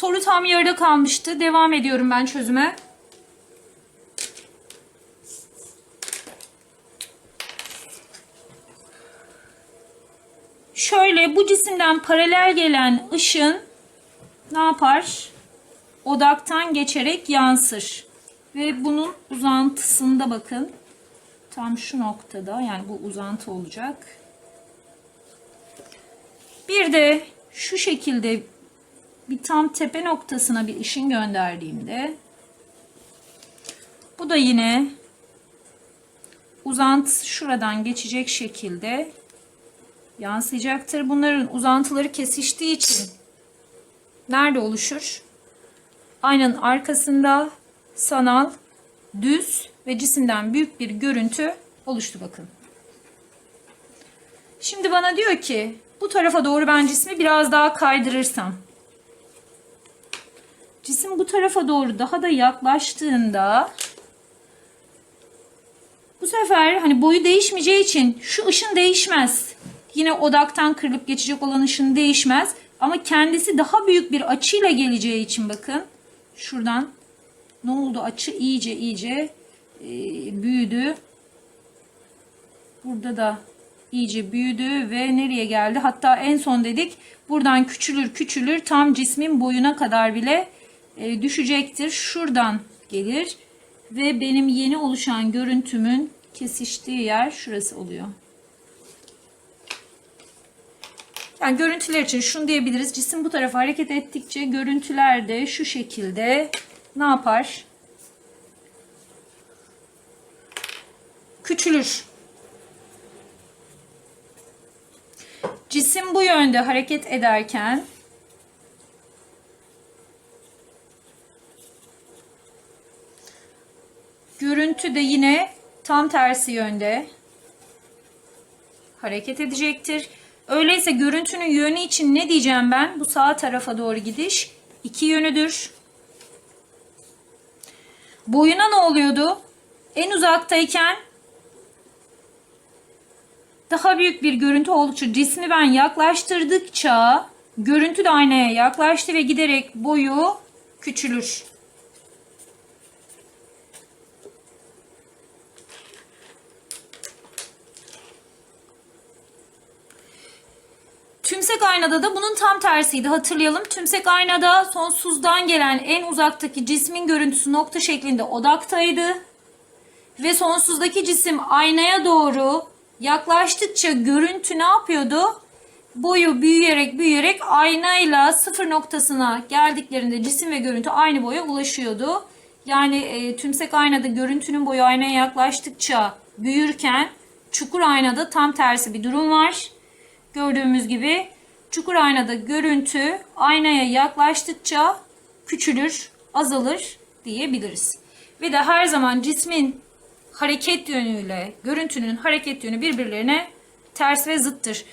soru tam yarıda kalmıştı. Devam ediyorum ben çözüme. Şöyle bu cisimden paralel gelen ışın ne yapar? Odaktan geçerek yansır. Ve bunun uzantısında bakın. Tam şu noktada yani bu uzantı olacak. Bir de şu şekilde bir tam tepe noktasına bir ışın gönderdiğimde bu da yine uzantı şuradan geçecek şekilde yansıyacaktır. Bunların uzantıları kesiştiği için nerede oluşur? Aynanın arkasında sanal, düz ve cisimden büyük bir görüntü oluştu bakın. Şimdi bana diyor ki bu tarafa doğru ben cismi biraz daha kaydırırsam cisim bu tarafa doğru daha da yaklaştığında bu sefer hani boyu değişmeyeceği için şu ışın değişmez. Yine odaktan kırılıp geçecek olan ışın değişmez. Ama kendisi daha büyük bir açıyla geleceği için bakın. Şuradan ne oldu? Açı iyice iyice e, büyüdü. Burada da iyice büyüdü ve nereye geldi? Hatta en son dedik buradan küçülür küçülür tam cismin boyuna kadar bile e, düşecektir. Şuradan gelir ve benim yeni oluşan görüntümün kesiştiği yer şurası oluyor. Yani görüntüler için şunu diyebiliriz. Cisim bu tarafa hareket ettikçe görüntüler de şu şekilde ne yapar? Küçülür. Cisim bu yönde hareket ederken görüntü de yine tam tersi yönde hareket edecektir. Öyleyse görüntünün yönü için ne diyeceğim ben? Bu sağ tarafa doğru gidiş iki yönüdür. Boyuna ne oluyordu? En uzaktayken daha büyük bir görüntü oldukça cismi ben yaklaştırdıkça görüntü de aynaya yaklaştı ve giderek boyu küçülür. Tümsek aynada da bunun tam tersiydi. Hatırlayalım. Tümsek aynada sonsuzdan gelen en uzaktaki cismin görüntüsü nokta şeklinde odaktaydı. Ve sonsuzdaki cisim aynaya doğru yaklaştıkça görüntü ne yapıyordu? Boyu büyüyerek büyüyerek aynayla sıfır noktasına geldiklerinde cisim ve görüntü aynı boya ulaşıyordu. Yani e, tümsek aynada görüntünün boyu aynaya yaklaştıkça büyürken çukur aynada tam tersi bir durum var. Gördüğümüz gibi çukur aynada görüntü aynaya yaklaştıkça küçülür, azalır diyebiliriz. Ve de her zaman cismin hareket yönüyle görüntünün hareket yönü birbirlerine ters ve zıttır.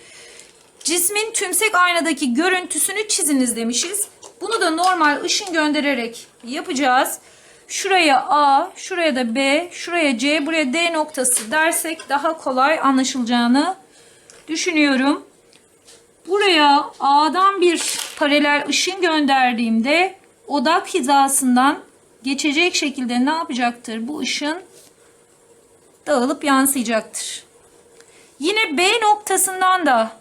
Cismin tümsek aynadaki görüntüsünü çiziniz demişiz. Bunu da normal ışın göndererek yapacağız. Şuraya A, şuraya da B, şuraya C, buraya D noktası dersek daha kolay anlaşılacağını düşünüyorum. Buraya A'dan bir paralel ışın gönderdiğimde odak hizasından geçecek şekilde ne yapacaktır? Bu ışın dağılıp yansıyacaktır. Yine B noktasından da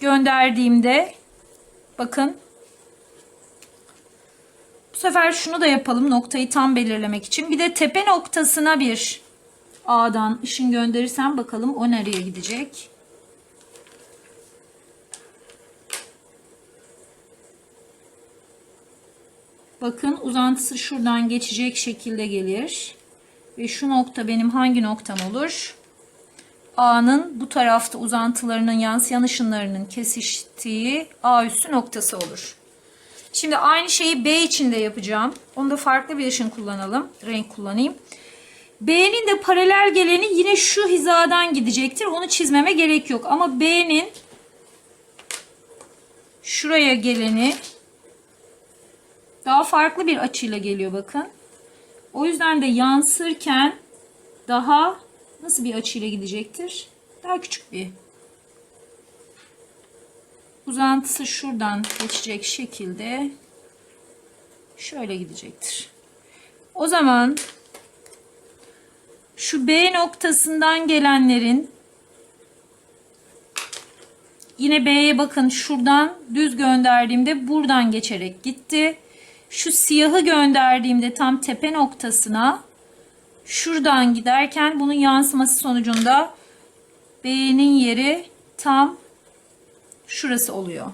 gönderdiğimde bakın bu sefer şunu da yapalım noktayı tam belirlemek için. Bir de tepe noktasına bir A'dan ışın gönderirsem bakalım o nereye gidecek? Bakın uzantısı şuradan geçecek şekilde gelir. Ve şu nokta benim hangi noktam olur? A'nın bu tarafta uzantılarının yansıyan ışınlarının kesiştiği A üssü noktası olur. Şimdi aynı şeyi B için de yapacağım. Onda farklı bir ışın kullanalım. Renk kullanayım. B'nin de paralel geleni yine şu hizadan gidecektir. Onu çizmeme gerek yok. Ama B'nin şuraya geleni daha farklı bir açıyla geliyor bakın. O yüzden de yansırken daha nasıl bir açıyla gidecektir? Daha küçük bir. Uzantısı şuradan geçecek şekilde şöyle gidecektir. O zaman şu B noktasından gelenlerin yine B'ye bakın şuradan düz gönderdiğimde buradan geçerek gitti. Şu siyahı gönderdiğimde tam tepe noktasına şuradan giderken bunun yansıması sonucunda B'nin yeri tam şurası oluyor.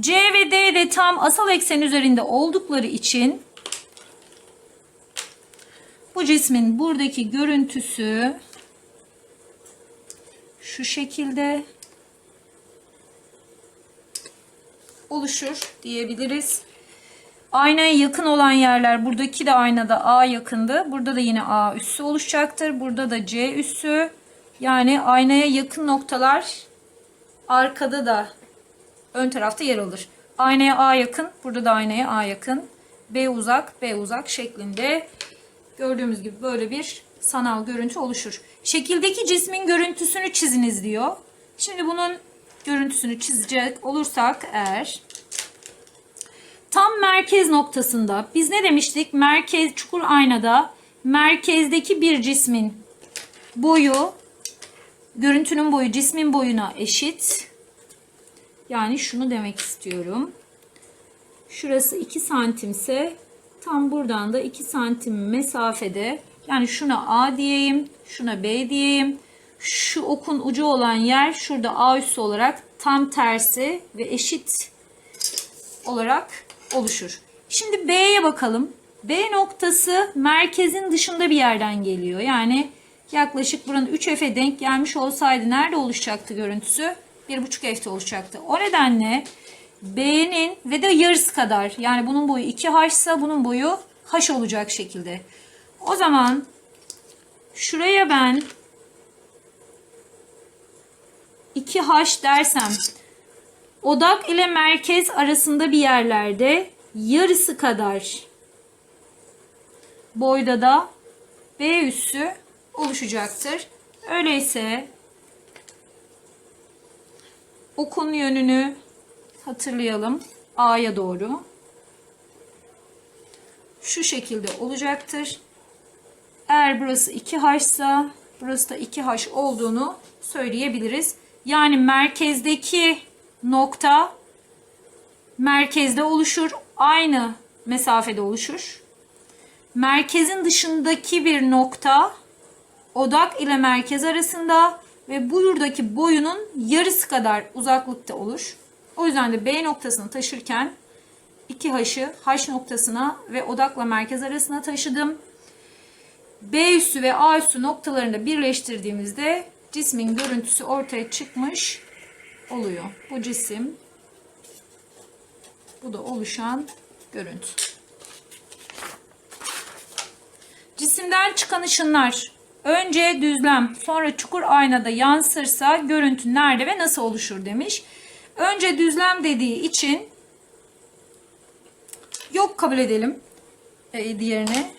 C ve D de tam asal eksen üzerinde oldukları için bu cismin buradaki görüntüsü şu şekilde oluşur diyebiliriz. Aynaya yakın olan yerler buradaki de aynada A yakındı. Burada da yine A üssü oluşacaktır. Burada da C üssü. Yani aynaya yakın noktalar arkada da ön tarafta yer alır. Aynaya A yakın. Burada da aynaya A yakın. B uzak, B uzak şeklinde gördüğümüz gibi böyle bir sanal görüntü oluşur. Şekildeki cismin görüntüsünü çiziniz diyor. Şimdi bunun görüntüsünü çizecek olursak eğer tam merkez noktasında biz ne demiştik? Merkez çukur aynada merkezdeki bir cismin boyu görüntünün boyu cismin boyuna eşit. Yani şunu demek istiyorum. Şurası 2 santimse tam buradan da 2 santim mesafede yani şuna A diyeyim, şuna B diyeyim. Şu okun ucu olan yer şurada A üssü olarak tam tersi ve eşit olarak oluşur. Şimdi B'ye bakalım. B noktası merkezin dışında bir yerden geliyor. Yani yaklaşık buranın 3F'e denk gelmiş olsaydı nerede oluşacaktı görüntüsü? 1,5 F'te oluşacaktı. O nedenle B'nin ve de yarısı kadar yani bunun boyu 2H ise bunun boyu H olacak şekilde. O zaman şuraya ben 2H dersem odak ile merkez arasında bir yerlerde yarısı kadar boyda da B üssü oluşacaktır. Öyleyse okun yönünü hatırlayalım. A'ya doğru. Şu şekilde olacaktır. Eğer burası 2H ise burası da 2H olduğunu söyleyebiliriz. Yani merkezdeki nokta merkezde oluşur. Aynı mesafede oluşur. Merkezin dışındaki bir nokta odak ile merkez arasında ve buradaki boyunun yarısı kadar uzaklıkta olur. O yüzden de B noktasını taşırken 2H'ı H noktasına ve odakla merkez arasına taşıdım. B üssü ve A üssü noktalarını birleştirdiğimizde cismin görüntüsü ortaya çıkmış oluyor. Bu cisim bu da oluşan görüntü. Cisimden çıkan ışınlar önce düzlem sonra çukur aynada yansırsa görüntü nerede ve nasıl oluşur demiş. Önce düzlem dediği için yok kabul edelim e, diğerini.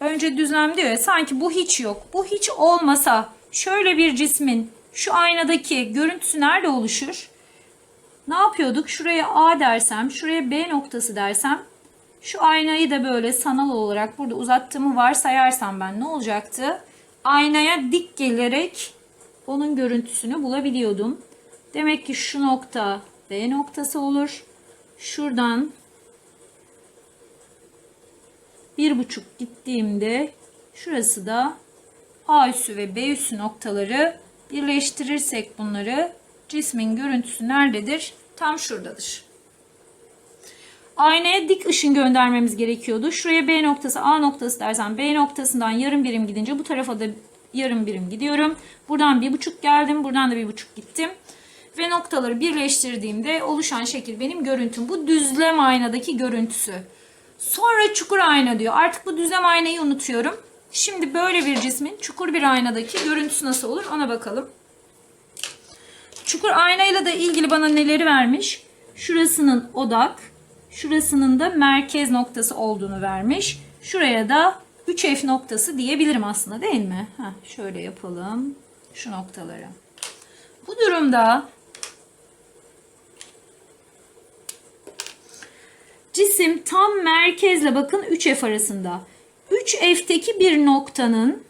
Önce düzlem diyor ya sanki bu hiç yok. Bu hiç olmasa şöyle bir cismin şu aynadaki görüntüsü nerede oluşur? Ne yapıyorduk? Şuraya A dersem, şuraya B noktası dersem şu aynayı da böyle sanal olarak burada uzattığımı varsayarsam ben ne olacaktı? Aynaya dik gelerek onun görüntüsünü bulabiliyordum. Demek ki şu nokta B noktası olur. Şuradan bir buçuk gittiğimde şurası da A üssü ve B üssü noktaları birleştirirsek bunları cismin görüntüsü nerededir? Tam şuradadır. Aynaya dik ışın göndermemiz gerekiyordu. Şuraya B noktası A noktası dersen B noktasından yarım birim gidince bu tarafa da yarım birim gidiyorum. Buradan bir buçuk geldim. Buradan da bir buçuk gittim. Ve noktaları birleştirdiğimde oluşan şekil benim görüntüm. Bu düzlem aynadaki görüntüsü. Sonra çukur ayna diyor. Artık bu düzlem aynayı unutuyorum. Şimdi böyle bir cismin çukur bir aynadaki görüntüsü nasıl olur ona bakalım. Çukur aynayla da ilgili bana neleri vermiş? Şurasının odak, şurasının da merkez noktası olduğunu vermiş. Şuraya da 3F noktası diyebilirim aslında değil mi? Heh, şöyle yapalım. Şu noktaları. Bu durumda Cisim tam merkezle bakın 3F arasında. 3F'teki bir noktanın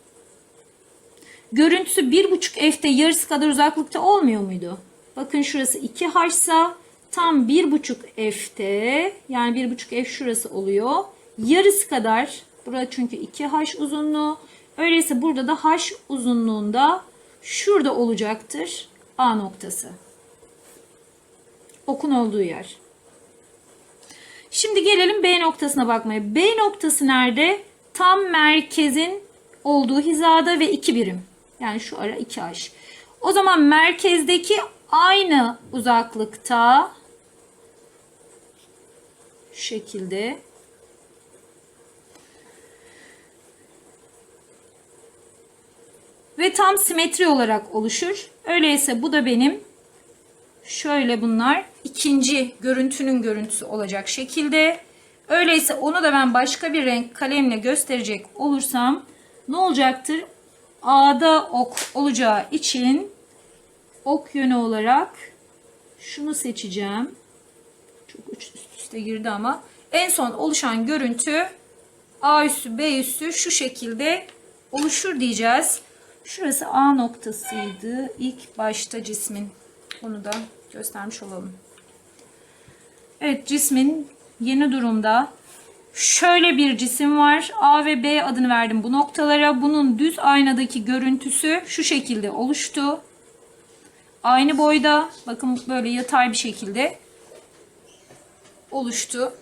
görüntüsü 1,5 F'te yarısı kadar uzaklıkta olmuyor muydu? Bakın şurası 2H ise tam 1,5 F'te yani 1,5 F şurası oluyor. Yarısı kadar burası çünkü 2H uzunluğu. Öyleyse burada da H uzunluğunda şurada olacaktır A noktası. Okun olduğu yer. Şimdi gelelim B noktasına bakmaya. B noktası nerede? Tam merkezin olduğu hizada ve 2 birim. Yani şu ara 2H. O zaman merkezdeki aynı uzaklıkta şu şekilde ve tam simetri olarak oluşur. Öyleyse bu da benim şöyle bunlar ikinci görüntünün görüntüsü olacak şekilde. Öyleyse onu da ben başka bir renk kalemle gösterecek olursam ne olacaktır? A'da ok olacağı için ok yönü olarak şunu seçeceğim. Çok üst üste girdi ama en son oluşan görüntü A üssü B üssü şu şekilde oluşur diyeceğiz. Şurası A noktasıydı. ilk başta cismin. Onu da göstermiş olalım. Evet cismin yeni durumda şöyle bir cisim var. A ve B adını verdim bu noktalara. Bunun düz aynadaki görüntüsü şu şekilde oluştu. Aynı boyda bakın böyle yatay bir şekilde oluştu.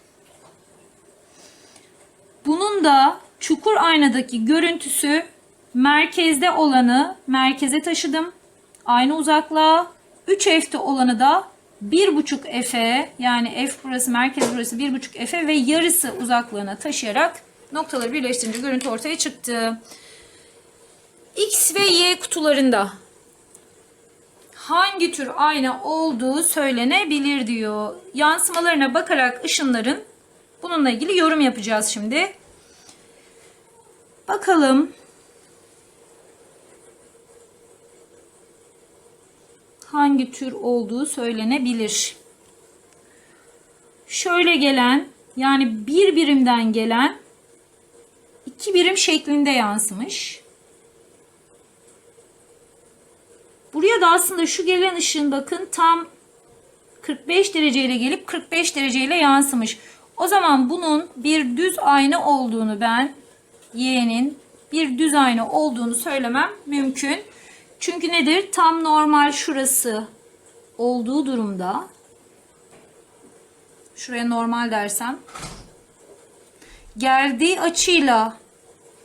Bunun da çukur aynadaki görüntüsü merkezde olanı merkeze taşıdım. Aynı uzaklığa 3 F'te olanı da 1,5 F'e yani F burası merkez burası 1,5 F'e ve yarısı uzaklığına taşıyarak noktaları birleştirince görüntü ortaya çıktı. X ve Y kutularında hangi tür ayna olduğu söylenebilir diyor. Yansımalarına bakarak ışınların bununla ilgili yorum yapacağız şimdi. Bakalım hangi tür olduğu söylenebilir. Şöyle gelen yani bir birimden gelen iki birim şeklinde yansımış. Buraya da aslında şu gelen ışığın bakın tam 45 dereceyle gelip 45 dereceyle yansımış. O zaman bunun bir düz ayna olduğunu ben y'nin bir düz ayna olduğunu söylemem mümkün. Çünkü nedir? Tam normal şurası olduğu durumda şuraya normal dersem geldiği açıyla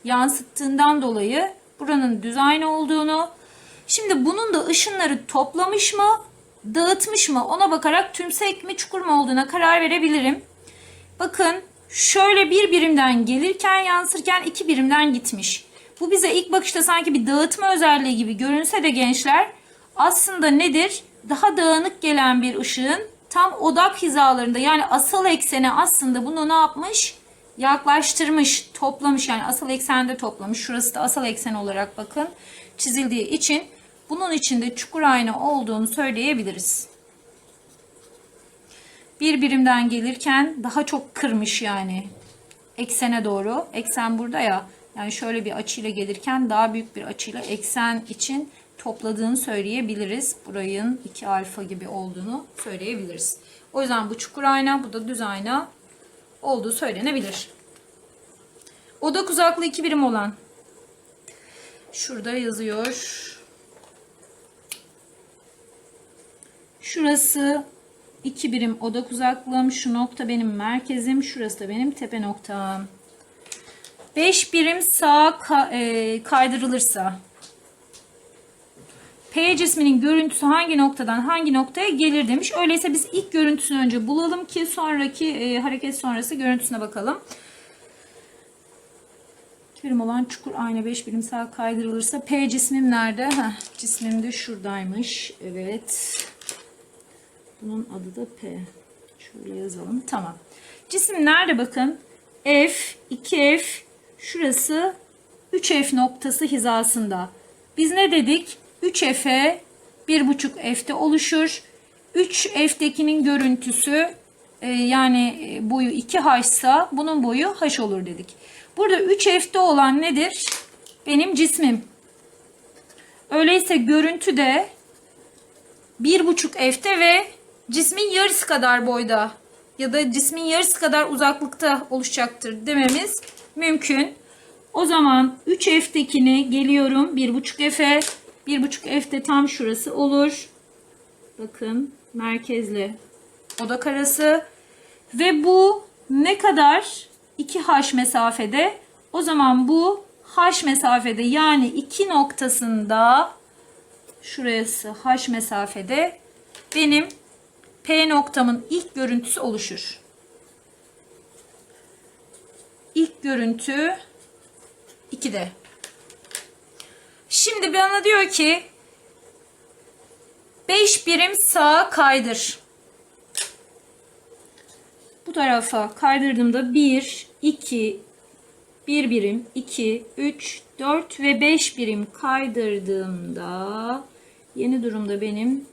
yansıttığından dolayı buranın düz ayna olduğunu şimdi bunun da ışınları toplamış mı dağıtmış mı ona bakarak tümsek mi çukur mu olduğuna karar verebilirim. Bakın şöyle bir birimden gelirken yansırken iki birimden gitmiş. Bu bize ilk bakışta sanki bir dağıtma özelliği gibi görünse de gençler aslında nedir? Daha dağınık gelen bir ışığın tam odak hizalarında yani asal eksene aslında bunu ne yapmış? Yaklaştırmış, toplamış yani asal eksende toplamış. Şurası da asal eksen olarak bakın çizildiği için bunun içinde çukur ayna olduğunu söyleyebiliriz. Bir birimden gelirken daha çok kırmış yani eksene doğru. Eksen burada ya yani şöyle bir açıyla gelirken daha büyük bir açıyla eksen için topladığını söyleyebiliriz. Burayın 2 alfa gibi olduğunu söyleyebiliriz. O yüzden bu çukur ayna, bu da düz ayna olduğu söylenebilir. Odak uzaklığı 2 birim olan. Şurada yazıyor. Şurası 2 birim odak uzaklığım. Şu nokta benim merkezim. Şurası da benim tepe noktam. 5 birim sağa e, kaydırılırsa P cisminin görüntüsü hangi noktadan hangi noktaya gelir demiş. Öyleyse biz ilk görüntüsünü önce bulalım ki sonraki e, hareket sonrası görüntüsüne bakalım. 2 birim olan çukur ayna 5 birim sağa kaydırılırsa P cismim nerede? Heh, cismim de şuradaymış. Evet. Bunun adı da P. Şöyle yazalım. Tamam. Cisim nerede bakın? F, 2F, Şurası 3F noktası hizasında. Biz ne dedik? 3F'e 1,5 F'te oluşur. 3F'tekinin görüntüsü e, yani e, boyu 2h ise bunun boyu h olur dedik. Burada 3f'te olan nedir? Benim cismim. Öyleyse görüntü de 1,5 f'te ve cismin yarısı kadar boyda ya da cismin yarısı kadar uzaklıkta oluşacaktır dememiz mümkün. O zaman 3F'tekini geliyorum 1,5 F'e. 1,5 F'de tam şurası olur. Bakın merkezli odak arası. Ve bu ne kadar? 2H mesafede. O zaman bu H mesafede yani 2 noktasında şurası H mesafede benim P noktamın ilk görüntüsü oluşur. İlk görüntü 2'de. Şimdi bana diyor ki 5 birim sağa kaydır. Bu tarafa kaydırdığımda 1, 2, 1 birim, 2, 3, 4 ve 5 birim kaydırdığımda yeni durumda benim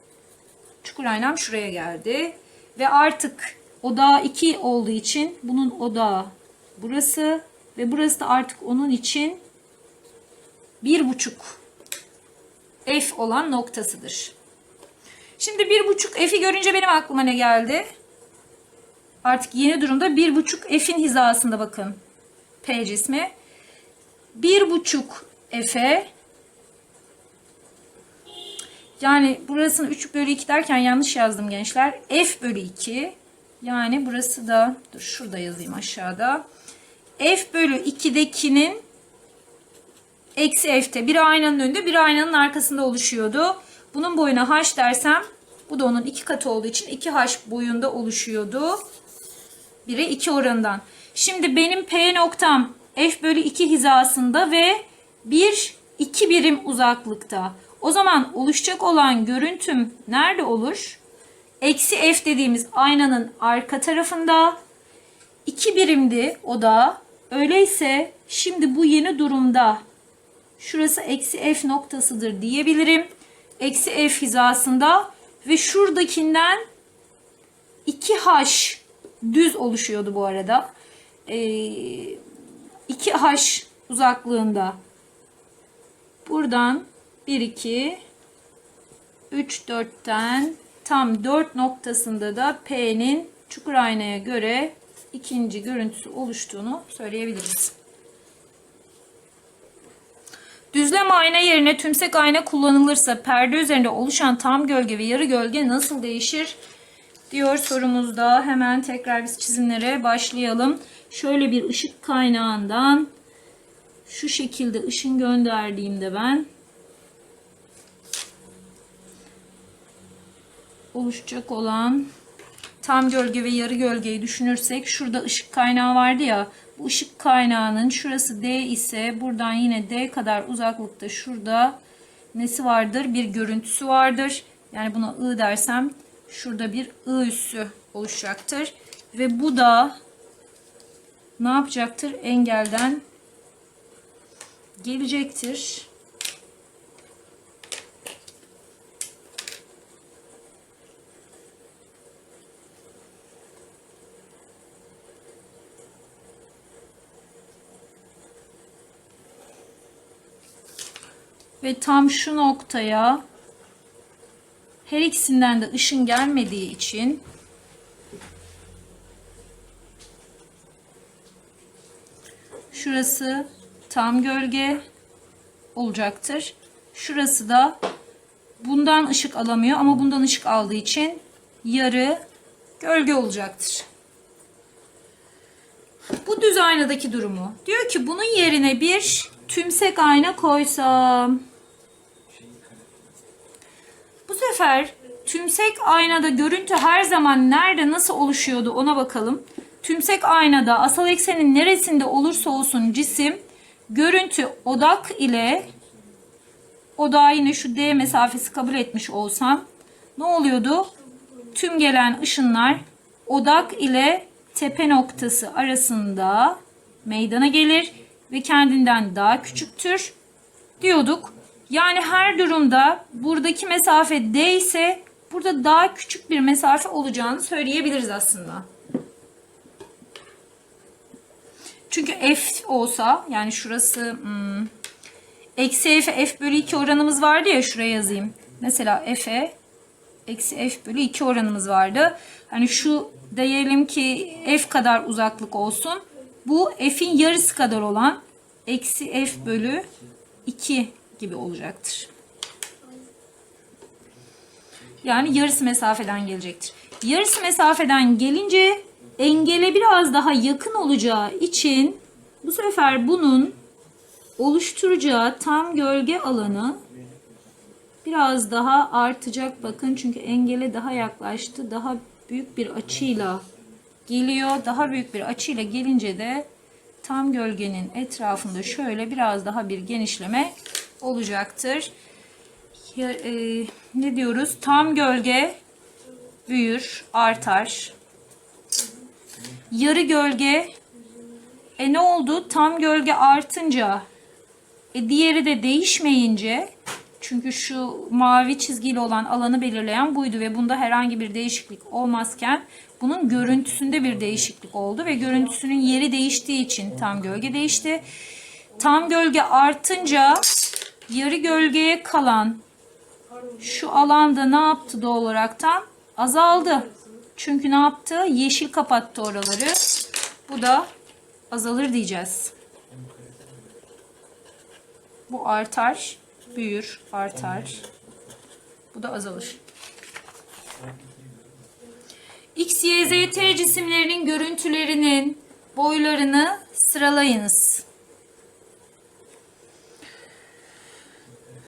çukur aynam şuraya geldi. Ve artık odağı 2 olduğu için bunun odağı burası ve burası da artık onun için bir buçuk F olan noktasıdır. Şimdi bir buçuk F'i görünce benim aklıma ne geldi? Artık yeni durumda bir buçuk F'in hizasında bakın. P cismi. Bir buçuk F'e yani burasını 3 bölü 2 derken yanlış yazdım gençler. F bölü 2 yani burası da dur şurada yazayım aşağıda. F bölü 2'dekinin eksi F'te. Biri aynanın önünde biri aynanın arkasında oluşuyordu. Bunun boyuna H dersem bu da onun iki katı olduğu için 2H boyunda oluşuyordu. 1'e 2 oranından. Şimdi benim P noktam F bölü 2 hizasında ve 1 2 birim uzaklıkta. O zaman oluşacak olan görüntüm nerede olur? Eksi F dediğimiz aynanın arka tarafında. 2 birimdi o da. Öyleyse şimdi bu yeni durumda şurası eksi F noktasıdır diyebilirim. Eksi F hizasında ve şuradakinden 2H düz oluşuyordu bu arada. Ee, 2H uzaklığında buradan 1, 2, 3, 4'ten tam 4 noktasında da P'nin çukur aynaya göre ikinci görüntüsü oluştuğunu söyleyebiliriz. Düzlem ayna yerine tümsek ayna kullanılırsa perde üzerinde oluşan tam gölge ve yarı gölge nasıl değişir? Diyor sorumuzda. Hemen tekrar biz çizimlere başlayalım. Şöyle bir ışık kaynağından şu şekilde ışın gönderdiğimde ben oluşacak olan tam gölge ve yarı gölgeyi düşünürsek şurada ışık kaynağı vardı ya bu ışık kaynağının şurası D ise buradan yine D kadar uzaklıkta şurada nesi vardır? Bir görüntüsü vardır. Yani buna I dersem şurada bir I üssü oluşacaktır. Ve bu da ne yapacaktır? Engelden gelecektir. Ve tam şu noktaya her ikisinden de ışın gelmediği için şurası tam gölge olacaktır. Şurası da bundan ışık alamıyor ama bundan ışık aldığı için yarı gölge olacaktır. Bu düz aynadaki durumu. Diyor ki bunun yerine bir tümsek ayna koysam. Bu sefer tümsek aynada görüntü her zaman nerede nasıl oluşuyordu ona bakalım. Tümsek aynada asal eksenin neresinde olursa olsun cisim görüntü odak ile odağı yine şu D mesafesi kabul etmiş olsam ne oluyordu? Tüm gelen ışınlar odak ile tepe noktası arasında meydana gelir ve kendinden daha küçüktür diyorduk. Yani her durumda buradaki mesafe D ise burada daha küçük bir mesafe olacağını söyleyebiliriz aslında. Çünkü F olsa yani şurası hmm, eksi F, F bölü 2 oranımız vardı ya şuraya yazayım. Mesela F'e eksi F bölü 2 oranımız vardı. Hani şu diyelim ki F kadar uzaklık olsun. Bu F'in yarısı kadar olan eksi F bölü 2 gibi olacaktır. Yani yarısı mesafeden gelecektir. Yarısı mesafeden gelince engele biraz daha yakın olacağı için bu sefer bunun oluşturacağı tam gölge alanı biraz daha artacak. Bakın çünkü engele daha yaklaştı. Daha büyük bir açıyla geliyor. Daha büyük bir açıyla gelince de tam gölgenin etrafında şöyle biraz daha bir genişleme olacaktır. E, ne diyoruz? Tam gölge büyür, artar. Yarı gölge e ne oldu? Tam gölge artınca e diğeri de değişmeyince çünkü şu mavi çizgili olan alanı belirleyen buydu ve bunda herhangi bir değişiklik olmazken bunun görüntüsünde bir değişiklik oldu ve görüntüsünün yeri değiştiği için tam gölge değişti. Tam gölge artınca yarı gölgeye kalan şu alanda ne yaptı doğal olaraktan? Azaldı. Çünkü ne yaptı? Yeşil kapattı oraları. Bu da azalır diyeceğiz. Bu artar, büyür, artar. Bu da azalır. X, Y, Z, T cisimlerinin görüntülerinin boylarını sıralayınız.